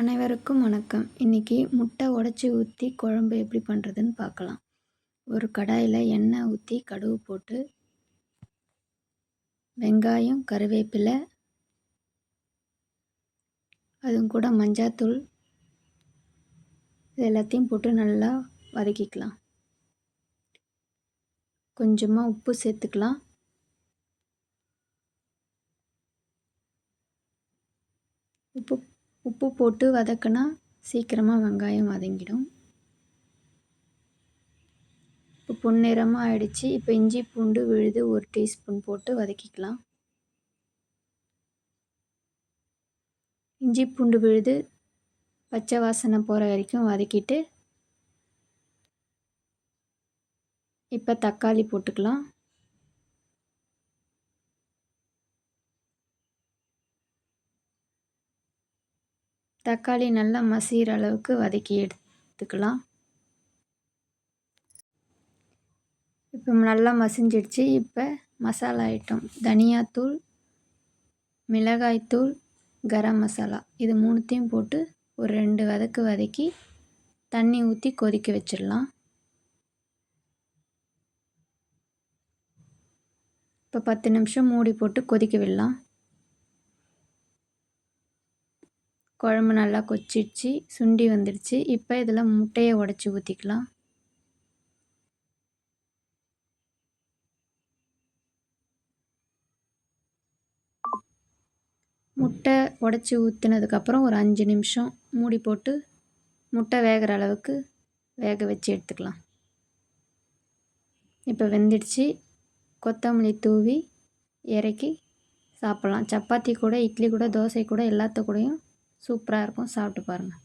அனைவருக்கும் வணக்கம். இன்றைக்கி முட்டை உடச்சி ஊற்றி குழம்பு எப்படி பண்ணுறதுன்னு பார்க்கலாம். ஒரு கடாயில் எண்ணெய் ஊற்றி கடுகு போட்டு வெங்காயம் கருவேப்பிலை அதுவும் கூட மஞ்சாத்தூள் இது எல்லாத்தையும் போட்டு நல்லா வதக்கிக்கலாம். கொஞ்சமாக உப்பு சேர்த்துக்கலாம். உப்பு உப்பு போட்டு வதக்கினா சீக்கிரமாக வெங்காயம் வதங்கிடும். இப்போ பொன்னிறமாக ஆயிடுச்சு. இப்போ இஞ்சி பூண்டு விழுது ஒரு டீஸ்பூன் போட்டு வதக்கிக்கலாம். இஞ்சி பூண்டு விழுது பச்சை வாசனை போகிற வரைக்கும் வதக்கிட்டு இப்போ தக்காளி போட்டுக்கலாம். தக்காளி நல்லா மசிகிற அளவுக்கு வதக்கி எடுத்துக்கலாம். இப்போ நல்லா மசிஞ்சிடுச்சு. இப்போ மசாலா ஐட்டம் தனியாத்தூள் மிளகாய்த்தூள் கரம் மசாலா. இது மூணுத்தையும் போட்டு ஒரு ரெண்டு வதக்கு வதக்கி தண்ணி ஊற்றி கொதிக்க வச்சிடலாம். இப்போ பத்து நிமிஷம் மூடி போட்டு கொதிக்க விடலாம். குழம்பு நல்லா கொச்சிடுச்சு சுண்டி வந்துடுச்சு. இப்போ இதில் முட்டையை உடச்சி ஊற்றிக்கலாம் முட்டை உடச்சி ஊற்றினதுக்கப்புறம் ஒரு அஞ்சு நிமிஷம் மூடி போட்டு முட்டை வேகிற அளவுக்கு வேக வச்சு எடுத்துக்கலாம். இப்போ வெந்துடுச்சு. கொத்தமல்லி தூவி இறக்கி சாப்பிட்லாம். சப்பாத்தி கூட இட்லி கூட தோசை கூட எல்லாத்த கூடயும் சூப்பராக இருக்கும். சாப்பிட்டு பாருங்கள்